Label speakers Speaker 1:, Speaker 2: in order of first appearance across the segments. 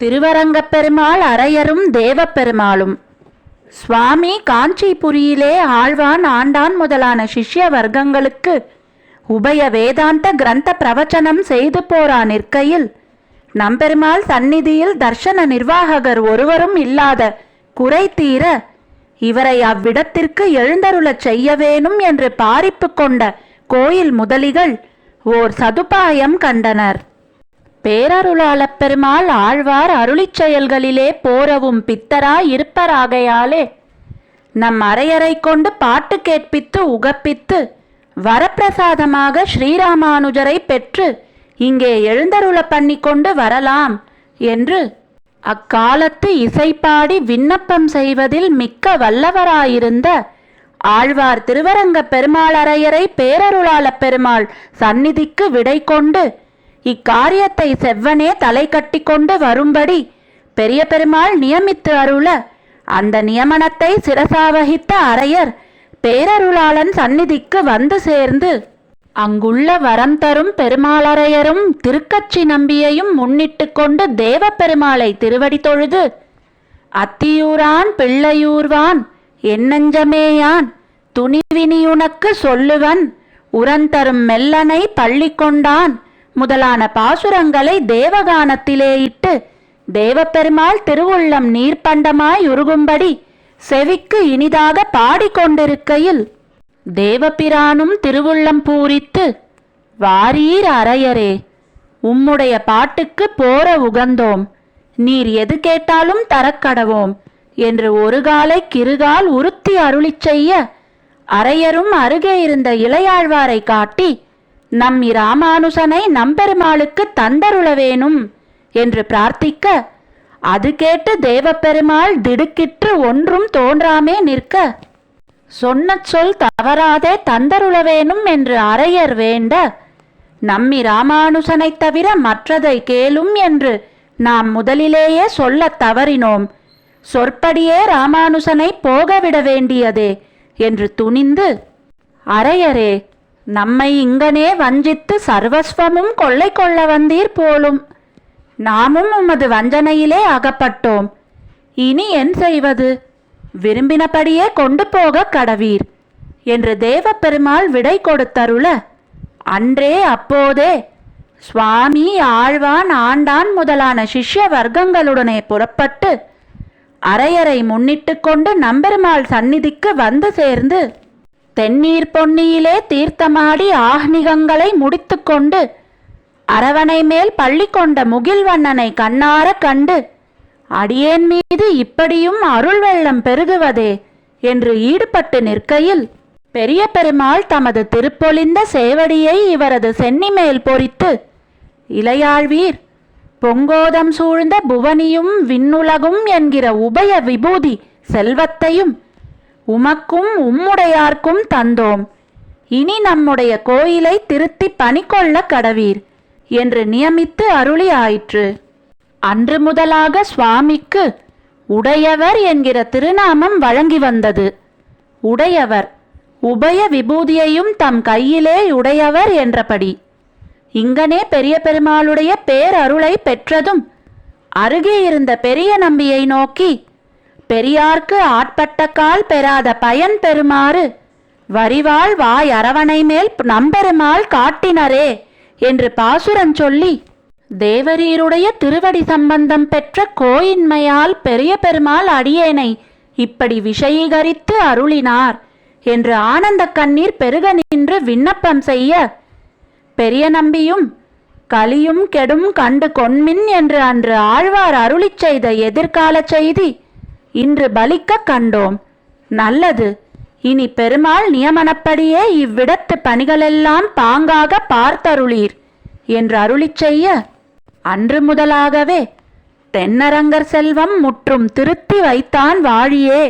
Speaker 1: திருவரங்கப் பெருமாள் அரையரும் தேவப்பெருமாளும். சுவாமி காஞ்சிபுரியிலே ஆழ்வான் ஆண்டான் முதலான சிஷ்ய வர்க்கங்களுக்கு உபய வேதாந்த கிரந்த பிரவச்சனம் செய்து போரா நிற்கையில் நம்பெருமாள் சந்நிதியில் தர்ஷன நிர்வாககர் ஒருவரும் இல்லாத குறை தீர இவரை அவ்விடத்திற்கு எழுந்தருளச் செய்ய வேணும் என்று பாரிப்பு கொண்ட கோயில் முதலிகள் ஓர் சதுபாயம் கண்டனர். பேரருளாளப் பெருமாள் ஆழ்வார் அருளிச் செயல்களிலே போரவும் பித்தராய் இருப்பராகையாலே நம் அரையறை கொண்டு பாட்டு கேட்பித்து உகப்பித்து வரப்பிரசாதமாக ஸ்ரீராமானுஜரை பெற்று இங்கே எழுந்தருள பண்ணி கொண்டு வரலாம் என்று அக்காலத்து இசைப்பாடி விண்ணப்பம் செய்வதில் மிக்க வல்லவராயிருந்த ஆழ்வார் திருவரங்க பெருமாளரையரை பேரருளாளப் பெருமாள் சந்நிதிக்கு விடை கொண்டு இக்காரியத்தை செவ்வனே தலை கட்டி கொண்டு வரும்படி பெரிய பெருமாள் நியமித்து அருள அந்த நியமனத்தை சிரசாவகித்த அரையர் பேரருளாளன் சந்நிதிக்கு வந்து சேர்ந்து அங்குள்ள வரம் தரும் பெருமாளரையரும் திருக்கட்சி நம்பியையும் முன்னிட்டு கொண்டு தேவப்பெருமாளை திருவடி தொழுது அத்தியூரான் பிள்ளையூர்வான் என்னஞ்சமேயான் துணிவினியுனக்கு சொல்லுவன் உரந்தரும் மெல்லனை பள்ளி கொண்டான் முதலான பாசுரங்களை தேவகானத்திலே இட்டு தேவப்பெருமாள் திருவுள்ளம் நீர்ப்பண்டமாய் உருகும்படி செவிக்கு இனிதாக பாடிக்கொண்டிருக்கையில் தேவபிரானும் திருவுள்ளம் பூரித்து வாரீர் அரையரே உம்முடைய பாட்டுக்கு போர உகந்தோம். நீர் எது கேட்டாலும் தரக்கடவோம் என்று ஒரு காலை கிருகால் உறுத்தி அருளிச் செய்ய அரையரும் அருகே இருந்த இளையாழ்வாரை காட்டி நம் இராமானுசனை நம்பெருமாளுக்கு தந்தருள வேணும் என்று பிரார்த்திக்க அது கேட்டு தேவப்பெருமாள் திடுக்கிற்று ஒன்றும் தோன்றாமே நிற்க. சொன்ன சொல் தவறாதே தந்தருள வேணும் என்று அரையர் வேண்ட நம்மி ராமானுசனைத் தவிர மற்றதை கேளும் என்று நாம் முதலிலேயே சொல்லத் தவறினோம். சொற்படியே ராமானுசனை போகவிட வேண்டியதே என்று துணிந்து அரையரே நம்மை இங்கனே வஞ்சித்து சர்வஸ்வமும் கொள்ளை கொள்ள வந்தீர் போலும். நாமும் உமது வஞ்சனையிலே அகப்பட்டோம். இனி என் செய்வது? விரும்பினபடியே கொண்டு போக கடவீர். என்று தேவப்பெருமாள் விடை கொடுத்தருள அன்றே அப்போதே. சுவாமி ஆழ்வான் ஆண்டான் முதலான சிஷ்ய வர்க்கங்களுடனே புறப்பட்டு அரையறை முன்னிட்டு கொண்டு நம்பெருமாள் சந்நிதிக்கு வந்து சேர்ந்து தென்னீர் பொன்னியிலே தீர்த்தமாடி ஆஹ்னிகங்களை முடித்துக்கொண்டு அரவணை மேல் பள்ளி கொண்ட முகில்வண்ணனை கண்ணார கண்டு அடியேன் மீது இப்படியும் அருள் வெள்ளம் பெருகுவதே என்று ஈடுபட்டு நிற்கையில் பெரிய பெருமாள் தமது திருப்பொழிந்த சேவடியை இவரது சென்னி மேல் பொறித்து இளையாழ்வீர் பொங்கோதம் சூழ்ந்த புவனியும் விண்ணுலகும் என்கிற உபய விபூதி செல்வத்தையும் உமக்கும் உம்முடையார்க்கும் தந்தோம். இனி நம்முடைய கோயிலை திருத்தி பணிக்கொள்ள கடவீர் என்று நியமித்து அருளி ஆயிற்று அன்று முதலாக சுவாமிக்கு உடையவர் என்கிற திருநாமம் வழங்கி வந்தது. உடையவர் உபய விபூதியையும் தம் கையிலே உடையவர் என்றபடி. இங்கனே பெரிய பெருமாளுடைய பேரருளை பெற்றதும் அருகே இருந்த பெரிய நம்பியை நோக்கி பெரியார்க்கு ஆட்பட்ட கால் பெறாத பயன் பெறுமாறு வரிவாள் வாய் அரவணை மேல் நம்பெருமாள் காட்டினரே என்று பாசுரன் சொல்லி தேவரீருடைய திருவடி சம்பந்தம் பெற்ற கோயின்மையால் பெரிய பெருமாள் அடியேனை இப்படி விஷயீகரித்து அருளினார் என்று ஆனந்த கண்ணீர் பெருக நின்று விண்ணப்பம் செய்ய பெரிய நம்பியும் கலியும் கெடும் கண்டு கொன்மின் என்று அன்று ஆழ்வார் அருளிச் செய்த எதிர்கால செய்தி இன்று பலிக்க கண்டோம். நல்லது. இனி பெருமாள் நியமனப்படியே இவ்விடத்து பணிகளெல்லாம் பாங்காக பார்த்தருளீர் என்று அருளிச் செய்ய அன்று முதலாகவே தென்னரங்கர் செல்வம் முற்றும் திருத்தி வைத்தான் வாழியே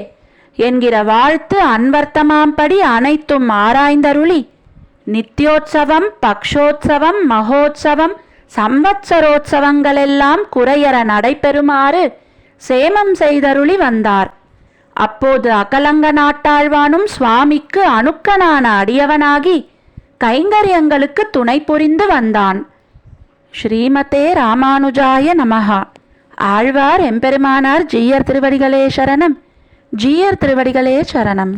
Speaker 1: என்கிற வாழ்த்து அன்வர்த்தமாம்படி அனைத்தும் ஆராய்ந்தருளி. நித்யோத்சவம் பக்ஷோத்சவம் மகோத்சவம் சம்வத்சரோத்சவங்களெல்லாம் குறையற நடைபெறுமாறு சேமம் செய்தருளி வந்தார். அப்போது அகலங்க நாட்டாழ்வானும் சுவாமிக்கு அணுக்கனான அடியவனாகி கைங்கரியங்களுக்கு துணை புரிந்து வந்தான். ஸ்ரீமதே ராமானுஜாய நமகா ஆழ்வார் எம்பெருமானார் ஜீயர் திருவடிகளே சரணம். ஜீயர் திருவடிகளே சரணம்.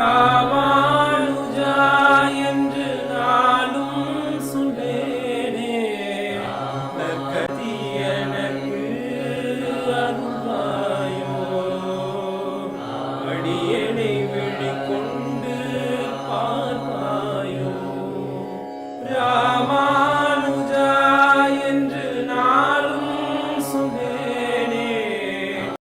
Speaker 1: ராமானுஜா என்று நாளும் சொல்லேனே கத்தி எனக்கு அருள்வாயோ அடியே